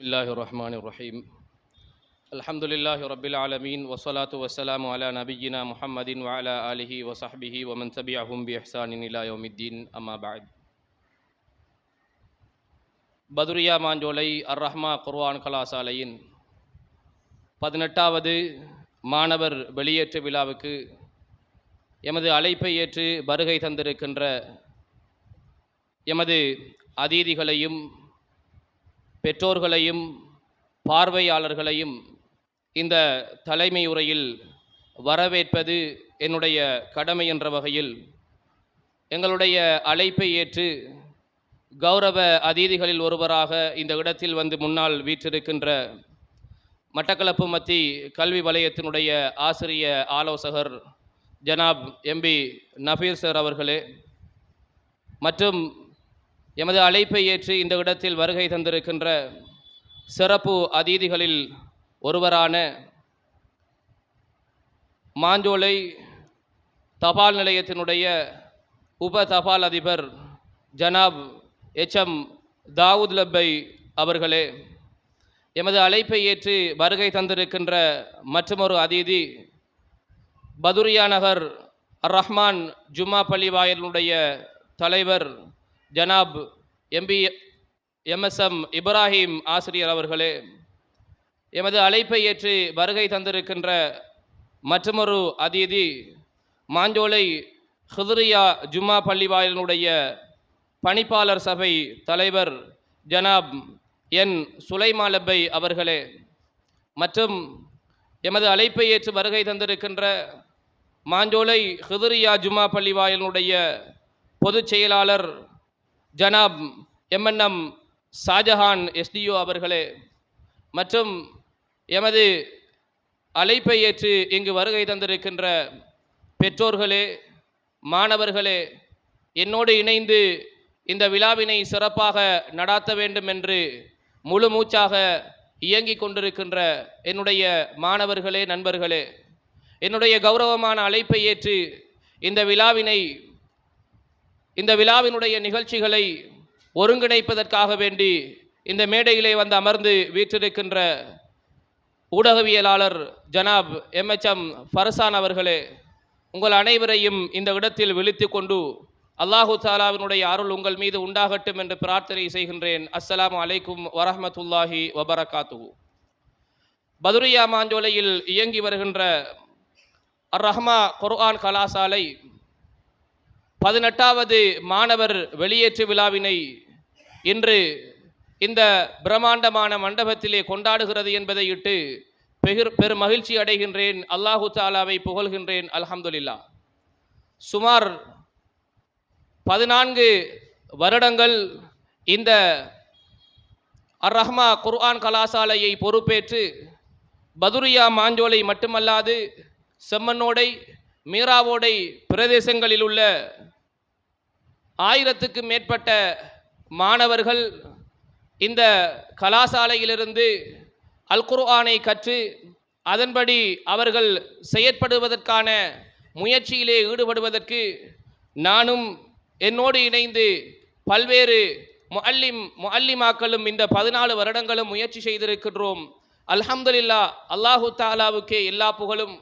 بسم الله الرحمن الرحيم الحمد لله رب العالمين والصلاة والسلام على نبينا محمد وعلى آله وصحبه ومن تبعهم بإحسان إلى يوم الدين أما بعد பதுரியா மாஞ்சோலை அர் ரஹ்மா குர்ஆன் கலாசாலையின் பதினெட்டாவது மாணவர் வெளியேற்ற விழாவுக்கு எமது அழைப்பை ஏற்று வருகை தந்திருக்கின்ற எமது அதீதிகளையும் பெற்றோர்களையும் பார்வையாளர்களையும் இந்த தலைமை உரையில் வரவேற்பது என்னுடைய கடமை என்ற வகையில் எங்களுடைய அழைப்பை ஏற்று கௌரவ அதிதிகளில் ஒருவராக இந்த இடத்தில் வந்து முன்னால் வீற்றிருக்கின்ற மட்டக்களப்பு மத்தி கல்வி வலயத்தினுடைய ஆசிரிய ஆலோசகர் ஜனாப் எம்பி நபீர் சார் அவர்களே மற்றும் எமது அழைப்பை ஏற்று இந்த இடத்தில் வருகை தந்திருக்கின்ற சிறப்பு அதிதிகளில் ஒருவரான மாஞ்சோலை தபால் நிலையத்தினுடைய உப தபால் அதிபர் ஜனாப் எச் எம் தாவூத் லப்பை அவர்களே எமது அழைப்பை ஏற்று வருகை தந்திருக்கின்ற மற்றொரு அதிதி பதுரியா நகர் ரஹ்மான் ஜும்மா பள்ளி வாயிலுடைய தலைவர் ஜனாப் எம்பி எம்எஸ்எம் இப்ராஹிம் ஆசிரியர் அவர்களே எமது அழைப்பை ஏற்று வருகை தந்திருக்கின்ற மற்றொரு அதிதி மாஞ்சோலை ஹுதுரியா ஜும்மா பள்ளிவாயிலினுடைய பணிப்பாளர் சபை தலைவர் ஜனாப் என். சுலைமாலப்பை அவர்களே மற்றும் எமது அழைப்பை ஏற்று வருகை தந்திருக்கின்ற மாஞ்சோலை ஹிதுரியா ஜும்மா பள்ளிவாயிலினுடைய பொதுச் செயலாளர் ஜனாப் எம்என்எம் ஷாஜஹான் எஸ்டிஓ அவர்களே மற்றும் எமது அழைப்பை ஏற்று இங்கு வருகை தந்திருக்கின்ற பெற்றோர்களே மாணவர்களே என்னோடு இணைந்து இந்த விழாவினை சிறப்பாக நடாத்த வேண்டும் என்று முழு மூச்சாக இயங்கிக் கொண்டிருக்கின்ற என்னுடைய மாணவர்களே நண்பர்களே என்னுடைய கௌரவமான அழைப்பை ஏற்று இந்த விழாவினை இந்த விழாவினுடைய நிகழ்ச்சிகளை ஒருங்கிணைப்பதற்காக வேண்டி இந்த மேடையிலே வந்து அமர்ந்து வீற்றிருக்கின்ற ஊடகவியலாளர் ஜனாப் எம்எச்எம் ஃபர்சான் அவர்களே உங்கள் அனைவரையும் இந்த இடத்தில் விழித்து கொண்டு அல்லாஹு தாலாவினுடைய அருள் உங்கள் மீது உண்டாகட்டும் என்று பிரார்த்தனை செய்கின்றேன். அஸ்ஸலாமு அலைக்கும் வரஹமத்துல்லாஹி வபரகாத்து பதுரியா மாஞ்சோலையில் இயங்கி வருகின்ற அர் ரஹ்மா குர்ஆன் கலாசாலை பதினெட்டாவது மாணவர் வெளியேற்று விழாவினை இன்று இந்த பிரம்மாண்டமான மண்டபத்திலே கொண்டாடுகிறது என்பதை இட்டு பெகிர் பெரும் மகிழ்ச்சி அடைகின்றேன். அல்லாஹு தாலாவை புகழ்கின்றேன். அல்ஹம்துலில்லா. சுமார் பதினான்கு வருடங்கள் இந்த அர் ரஹ்மா குர்ஆன் கலாசாலையை பொறுப்பேற்று பதுரியா மாஞ்சோலை மட்டுமல்லாது செம்மண்ணோடை மீராவோடை பிரதேசங்களில் உள்ள ஆயிரத்துக்கு மேற்பட்ட மாணவர்கள் இந்த கலாசாலையிலிருந்து அல் குர்ஆனை கற்று அதன்படி அவர்கள் செயற்படுவதற்கான முயற்சியிலே ஈடுபடுவதற்கு நானும் என்னோடு இணைந்து பல்வேறு முஅல்லிம் முஅல்லிமாக்களும் இந்த பதினாலு வருடங்களும் முயற்சி செய்திருக்கின்றோம். அல்ஹம்துலில்லா அல்லாஹு தாலாவுக்கே எல்லா புகழும்.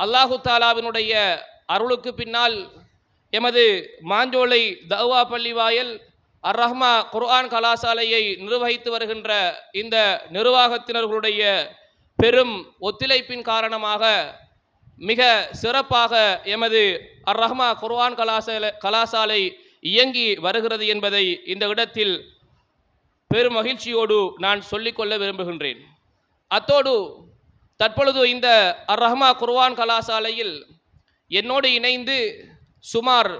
அல்லாஹு தாலாவினுடைய அருளுக்கு பின்னால் எமது மாஞ்சோலை தவா பள்ளி வாயல் அர் ரஹ்மா குர்ஆன் கலாசாலையை நிர்வகித்து வருகின்ற இந்த நிர்வாகத்தினர்களுடைய பெரும் ஒத்துழைப்பின் காரணமாக மிக சிறப்பாக எமது அர் ரஹ்மா குர்ஆன் கலாசாலை கலாசாலை இயங்கி வருகிறது என்பதை இந்த இடத்தில் பெரும் மகிழ்ச்சியோடு நான் சொல்லிக்கொள்ள விரும்புகின்றேன். அத்தோடு தற்பொழுது இந்த அர் ரஹ்மா குர்வான் கலாசாலையில் என்னோடு இணைந்து சுமார்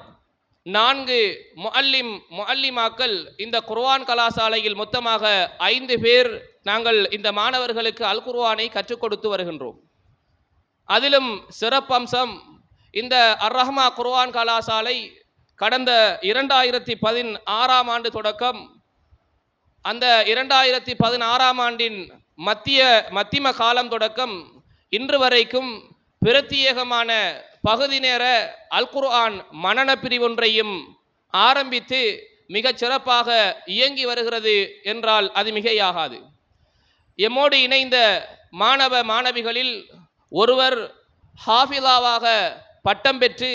நான்கு முஅல்லிம் முஅல்லிமாக்கள் இந்த குர்வான் கலாசாலையில் மொத்தமாக ஐந்து பேர் நாங்கள் இந்த மாணவர்களுக்கு அல் குர்வானை கற்றுக் கொடுத்து வருகின்றோம். அதிலும் சிறப்பம்சம் இந்த அர் ரஹ்மா குர்வான் கலாசாலை கடந்த இரண்டாயிரத்தி பதின் ஆறாம் ஆண்டு தொடக்கம். அந்த இரண்டாயிரத்தி பதினாறாம் ஆண்டின் மத்திய மத்திம காலம் தொடக்கம். இன்று வரைக்கும் பிரத்யேகமான பகுதி நேர அல் குர்ஆன் மனன பிரிவொன்றையும் ஆரம்பித்து மிகச் சிறப்பாக இயங்கி வருகிறது என்றால் அது மிகையாகாது. எம்மோடு இணைந்த மாணவ மாணவிகளில் ஒருவர் ஹாஃபிலாவாக பட்டம் பெற்று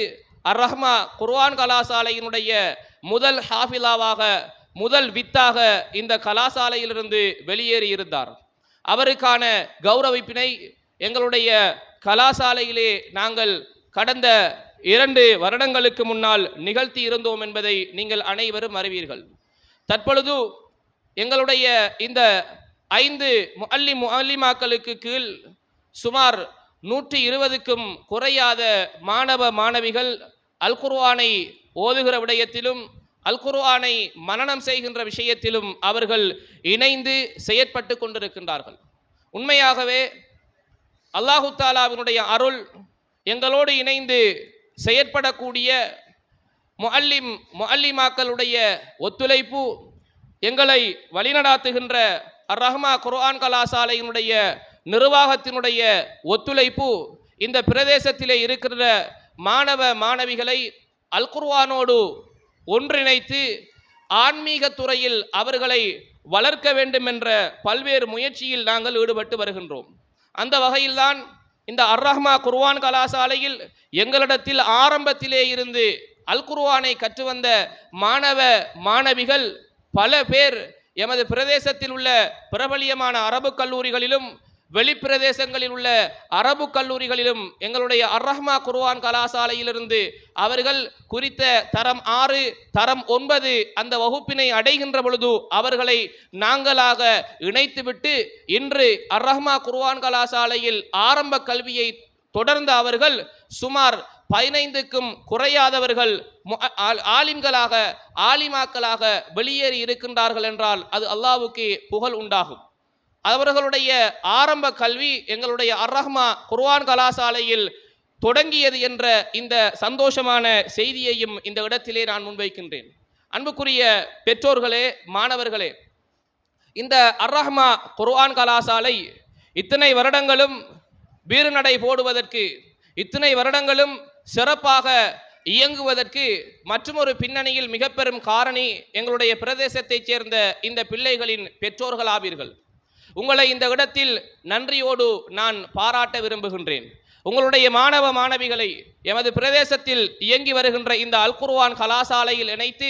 அர் ரஹ்மா குர்ஆன் கலாசாலையினுடைய முதல் ஹாஃபிலாவாக முதல் வித்தாக இந்த கலாசாலையிலிருந்து வெளியேறி இருந்தார். அவருக்கான கௌரவிப்பினை எங்களுடைய கலாசாலையிலே நாங்கள் கடந்த இரண்டு வருடங்களுக்கு முன்னால் நிகழ்த்தி இருந்தோம் என்பதை நீங்கள் அனைவரும் அறிவீர்கள். தற்பொழுது எங்களுடைய இந்த ஐந்து முஅல்லி முஅல்லிமாக்களுக்கு கீழ் சுமார் நூற்றி இருபதுக்கும் குறையாத மாணவ மாணவிகள் அல் குர்ஆனை ஓதுகிற விடயத்திலும் அல் குர்ஆனை மனனம் செய்கின்ற விஷயத்திலும் அவர்கள் இணைந்து செயற்பட்டு கொண்டிருக்கின்றார்கள். உண்மையாகவே அல்லாஹு தாலாவினுடைய அருள் எங்களோடு இணைந்து செயற்படக்கூடிய முஅல்லிம் முஅல்லிமாக்களுடைய ஒத்துழைப்பு எங்களை வழிநடாத்துகின்ற அர் ரஹ்மா குர்ஆன் கலாசாலையினுடைய நிர்வாகத்தினுடைய ஒத்துழைப்பு இந்த பிரதேசத்திலே இருக்கிற மாணவ மாணவிகளை அல்குர்வானோடு ஒன்றிணைத்து ஆன்மீக துறையில் அவர்களை வளர்க்க வேண்டும் என்ற பல்வேறு முயற்சியில் நாங்கள் ஈடுபட்டு வருகின்றோம். அந்த வகையில்தான் இந்த அர் ரஹ்மா கலாசாலையில் எங்களிடத்தில் ஆரம்பத்திலே இருந்து அல் குர்வானை கற்று வந்த மாணவ மாணவிகள் பல பேர் எமது பிரதேசத்தில் உள்ள பிரபலியமான அரபு கல்லூரிகளிலும் வெளிப்பிரதேசங்களில் உள்ள அரபு கல்லூரிகளிலும் எங்களுடைய அர்ரஹ்மா குர்வான் கலாசாலையிலிருந்து அவர்கள் குறித்த தரம் ஆறு தரம் ஒன்பது அந்த வகுப்பினை அடைகின்ற பொழுது அவர்களை நாங்களாக இணைத்துவிட்டு இன்று அர்ரஹ்மா குர்வான் கலாசாலையில் ஆரம்ப கல்வியை தொடர்ந்த அவர்கள் சுமார் பதினைந்துக்கும் குறையாதவர்கள் ஆலிம்களாக ஆலிமாக்களாக வெளியேறி இருக்கின்றார்கள் என்றால் அது அல்லாவுக்கு புகழ் உண்டாகும். அவர்களுடைய ஆரம்ப கல்வி எங்களுடைய அர்ரஹ்மா குர்வான் கலாசாலையில் தொடங்கியது என்ற இந்த சந்தோஷமான செய்தியையும் இந்த இடத்திலே நான் முன்வைக்கின்றேன். அன்புக்குரிய பெற்றோர்களே மாணவர்களே இந்த அர்ரஹ்மா குர்வான் குர்ஆன் கலாசாலை இத்தனை வருடங்களும் வீறுநடை போடுவதற்கு இத்தனை வருடங்களும் சிறப்பாக இயங்குவதற்கு மற்றொரு பின்னணியில் மிக பெரும் காரணி எங்களுடைய பிரதேசத்தைச் சேர்ந்த இந்த பிள்ளைகளின் பெற்றோர்களாவீர்கள். உங்களை இந்த இடத்தில் நன்றியோடு நான் பாராட்ட விரும்புகின்றேன். உங்களுடைய மாணவ மாணவிகளை எமது பிரதேசத்தில் இயங்கி வருகின்ற இந்த அல்குர்வான் கலாசாலையில் இணைத்து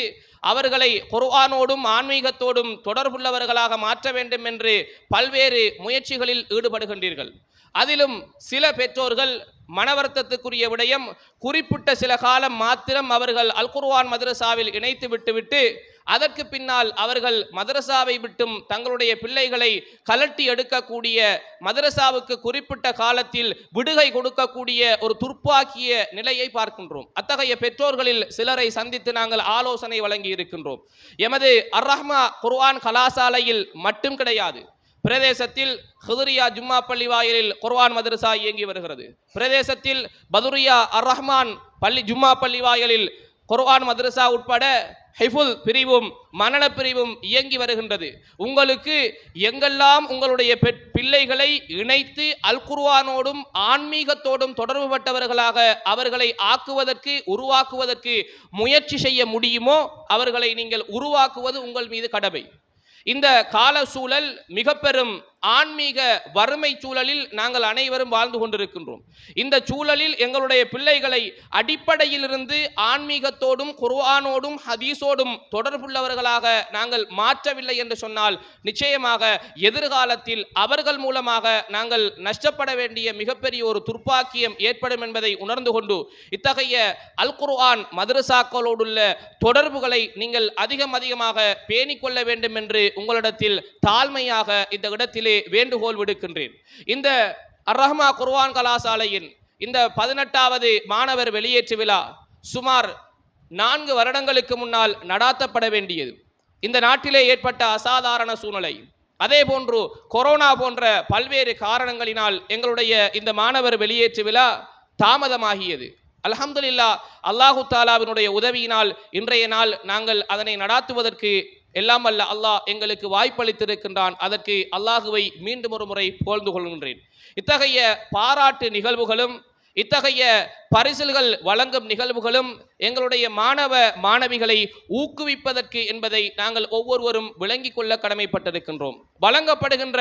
அவர்களை குர்ஆனோடும் ஆன்மீகத்தோடும் தொடர்புள்ளவர்களாக மாற்ற வேண்டும் என்று பல்வேறு முயற்சிகளில் ஈடுபடுகின்றீர்கள். அதிலும் சில பெற்றோர்கள் மனவருத்தத்துக்குரிய விடயம் குறிப்பிட்ட சில காலம் மாத்திரம் அவர்கள் அல்குர்வான் மதரசாவில் இணைத்து விட்டுவிட்டு அதற்கு பின்னால் அவர்கள் மதரசாவை விட்டும் தங்களுடைய பிள்ளைகளை கலட்டி எடுக்கக்கூடிய மதரசாவுக்கு குறிப்பிட்ட காலத்தில் விடுகை கொடுக்கக்கூடிய ஒரு துர்ப்பாக்கிய நிலையை பார்க்கின்றோம். அத்தகைய பெற்றோர்களில் சிலரை சந்தித்து நாங்கள் ஆலோசனை வழங்கி இருக்கின்றோம். எமது அர் ரஹ்மா கலாசாலையில் மட்டும் கிடையாது. பிரதேசத்தில் ஹுதுரியா ஜும்மா பள்ளி வாயிலில் குர்வான் மதரசா இயங்கி வருகிறது. பிரதேசத்தில் பதுரியா அர் ரஹ்மான் பள்ளி ஜும்மா பள்ளி வாயிலில் குர்ஆன் மதரசா உட்பட ஹிஃபுல் பிரிவும் மனன பிரிவும் இயங்கி வருகின்றது. உங்களுக்கு எங்கெல்லாம் உங்களுடைய பெற் பிள்ளைகளை இணைத்து அல் குர்வானோடும் ஆன்மீகத்தோடும் தொடர்புபட்டவர்களாக அவர்களை ஆக்குவதற்கு உருவாக்குவதற்கு முயற்சி செய்ய முடியுமோ அவர்களை நீங்கள் உருவாக்குவது உங்கள் மீது கடமை. இந்த கால சூழல் மிக பெரும் ஆன்மீக வறுமை சூழலில் நாங்கள் அனைவரும் வாழ்ந்து கொண்டிருக்கின்றோம். இந்த சூழலில் எங்களுடைய பிள்ளைகளை அடிப்படையிலிருந்து ஆன்மீகத்தோடும் குர்வானோடும் ஹதீஸோடும் தொடர்புள்ளவர்களாக நாங்கள் மாற்றவில்லை என்று சொன்னால் நிச்சயமாக எதிர்காலத்தில் அவர்கள் மூலமாக நாங்கள் நஷ்டப்பட வேண்டிய மிகப்பெரிய ஒரு துர்ப்பாக்கியம் ஏற்படும் என்பதை உணர்ந்து கொண்டு இத்தகைய அல் குர்ஆன் மதரசாக்களோடுள்ள தொடர்புகளை நீங்கள் அதிகம் அதிகமாக பேணிக்கொள்ள வேண்டும் என்று உங்களிடத்தில் தாழ்மையாக இந்த இடத்திலே வேண்டுகோள் விடுக்கின்றேன். இந்த அர்ரஹ்மா குர்வான் கலாசாலையின் இந்த பதினெட்டாவது மாணவர் வெளியேற்று விழா சுமார் நான்கு வருடங்களுக்கு முன்னால் நடாத்தப்பட வேண்டியது. இந்த நாட்டிலே ஏற்பட்ட அசாதாரண சூழ்நிலை. அதே போன்று கொரோனா போன்ற பல்வேறு காரணங்களினால் எங்களுடைய இந்த மாணவர் வெளியேற்று விழா தாமதமாகியது. அல்ஹம்துலில்லா அல்லாஹு தாலாவினுடைய உதவியினால் இன்றைய நாள் நாங்கள் அதனை நடாத்துவதற்கு எல்லாம் அல்ல அல்லாஹ் எங்களுக்கு வாய்ப்பளித்திருக்கின்றான். அதற்கு அல்லாஹுவை மீண்டும் ஒரு முறை புகழ்ந்து கொள்கின்றேன். இத்தகைய பாராட்டு நிகழ்வுகளும் இத்தகைய பரிசில்கள் வழங்கும் நிகழ்வுகளும் எங்களுடைய மாணவ மாணவிகளை ஊக்குவிப்பதற்கு என்பதை நாங்கள் ஒவ்வொருவரும் விளங்கிக் கொள்ள கடமைப்பட்டிருக்கின்றோம். வழங்கப்படுகின்ற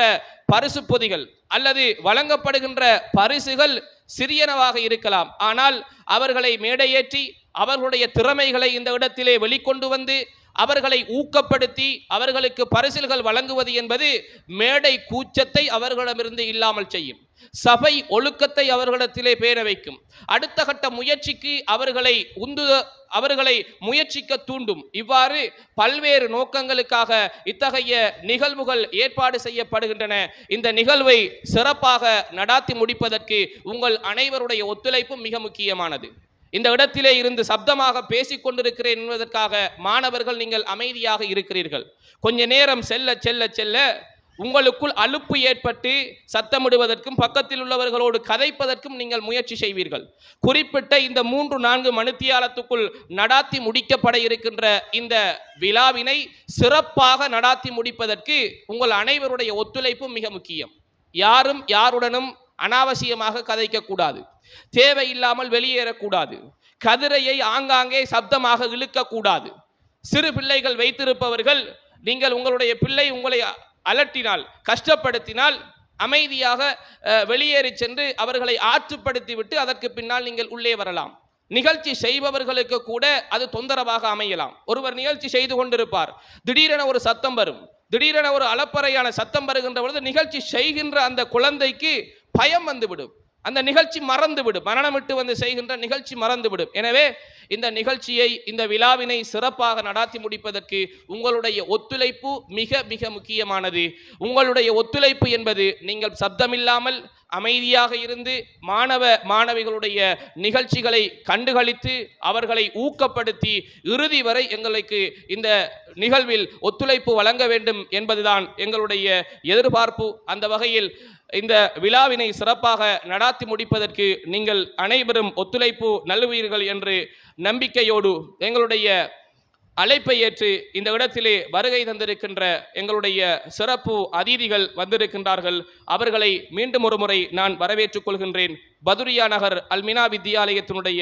பரிசு பொதிகள் அல்லது வழங்கப்படுகின்ற பரிசுகள் சிறியனவாக இருக்கலாம். ஆனால் அவர்களை மேடையேற்றி அவர்களுடைய திறமைகளை இந்த இடத்திலே வெளிக்கொண்டு வந்து அவர்களை ஊக்கப்படுத்தி அவர்களுக்கு பரிசில்கள் வழங்குவது என்பது மேடை கூச்சத்தை அவர்களிடமிருந்து இல்லாமல் செய்யும். சபை ஒழுக்கத்தை அவர்களிடத்திலே பேர வைக்கும். அடுத்த கட்ட முயற்சிக்கு அவர்களை உந்து அவர்களை முயற்சிக்க தூண்டும். இவ்வாறு பல்வேறு நோக்கங்களுக்காக இத்தகைய நிகழ்வுகள் ஏற்பாடு செய்யப்படுகின்றன. இந்த நிகழ்வை சிறப்பாக நடாத்தி முடிப்பதற்கு உங்கள் அனைவருடைய ஒத்துழைப்பும் மிக முக்கியமானது. இந்த இடத்திலே இருந்து சப்தமாக பேசிக் கொண்டிருக்கிறேன் என்பதற்காக மாணவர்கள் நீங்கள் அமைதியாக இருக்கிறீர்கள். கொஞ்ச நேரம் செல்ல செல்ல செல்ல உங்களுக்குள் அலுப்பு ஏற்பட்டு சத்தமிடுவதற்கும் பக்கத்தில் உள்ளவர்களோடு கதைப்பதற்கும் நீங்கள் முயற்சி செய்வீர்கள். குறிப்பிட்ட இந்த மூன்று நான்கு மணித்தியாலத்துக்குள் நடாத்தி முடிக்கப்பட இருக்கின்ற இந்த விழாவினை சிறப்பாக நடாத்தி முடிப்பதற்கு உங்கள் அனைவருடைய ஒத்துழைப்பும் மிக முக்கியம். யாரும் யாருடனும் அனாவசியமாக கதைக்கக்கூடாது. தேவையில்லாமல் வெளியேறக்கூடாது. கதிரையை ஆங்காங்கே சப்தமாக இழுக்கக்கூடாது. சிறு பிள்ளைகள் வைத்திருப்பவர்கள் நீங்கள் உங்களுடைய பிள்ளை உங்களை அலட்டினால் கஷ்டப்படுத்தினால் அமைதியாக வெளியேறி சென்று அவர்களை ஆற்றுப்படுத்திவிட்டு அதற்கு பின்னால் நீங்கள் உள்ளே வரலாம். நிகழ்ச்சி செய்பவர்களுக்கு கூட அது தொந்தரவாக அமையலாம். ஒருவர் நிகழ்ச்சி செய்து கொண்டிருப்பார். திடீரென ஒரு சத்தம் வரும். திடீரென ஒரு அலப்பறையான சத்தம் வருகின்ற பொழுது நிகழ்ச்சி செய்கின்ற அந்த குழந்தைக்கு பயம் வந்துவிடும். அந்த நிகழ்ச்சி மறந்துவிடும். மரணமிட்டு வந்து செய்கின்ற நிகழ்ச்சி மறந்துவிடும். எனவே இந்த நிகழ்ச்சியை இந்த விழாவினை சிறப்பாக நடாத்தி முடிப்பதற்கு உங்களுடைய ஒத்துழைப்பு மிக மிக முக்கியமானது. உங்களுடைய ஒத்துழைப்பு என்பது நீங்கள் சப்தமில்லாமல் அமைதியாக இருந்து மாணவ மாணவிகளுடைய நிகழ்ச்சிகளை கண்டுகளித்து அவர்களை ஊக்கப்படுத்தி இறுதி வரை எங்களுக்கு இந்த நிகழ்வில் ஒத்துழைப்பு வழங்க வேண்டும் என்பதுதான் எங்களுடைய எதிர்பார்ப்பு. அந்த வகையில் இந்த விழாவினை சிறப்பாக நடாத்தி முடிப்பதற்கு நீங்கள் அனைவரும் ஒத்துழைப்பு நல்வீர்கள் என்று நம்பிக்கையோடு எங்களுடைய அழைப்பை ஏற்று இந்த இடத்திலே வருகை தந்திருக்கின்ற எங்களுடைய சிறப்பு அதிதிகள் வந்திருக்கின்றார்கள். அவர்களை மீண்டும் ஒரு முறை நான் வரவேற்றுக் கொள்கின்றேன். பதுரியா நகர் அல்மினா வித்தியாலயத்தினுடைய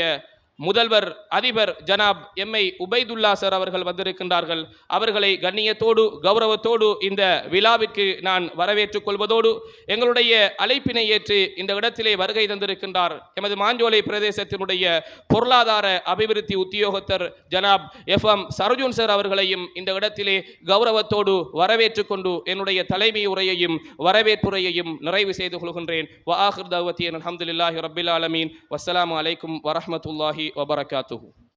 முதல்வர் அதிபர் ஜனாப் எம்ஐ உபைதுல்லா சார் அவர்கள் வந்திருக்கின்றார்கள். அவர்களை கண்ணியத்தோடு கௌரவத்தோடு இந்த விழாவிற்கு நான் வரவேற்றுக் கொள்வதோடு எங்களுடைய அழைப்பினை ஏற்று இந்த இடத்திலே வருகை தந்திருக்கின்றார். எமது மாஞ்சோலை பிரதேசத்தினுடைய பொருளாதார அபிவிருத்தி உத்தியோகத்தர் ஜனாப் எஃப். எம். சரஜூன் சார் அவர்களையும் இந்த இடத்திலே கௌரவத்தோடு வரவேற்றுக் கொண்டு என்னுடைய தலைமை உரையையும் வரவேற்புரையையும் நிறைவு செய்து கொள்கின்றேன். வ. ஆஹிர் தவத்தியன் அஹமதுல்லாஹி ரபில் ஆலமீன். வசலாம் அலைக்கும் வரஹ்மத்துல்லாஹி வபரகாத்துஹு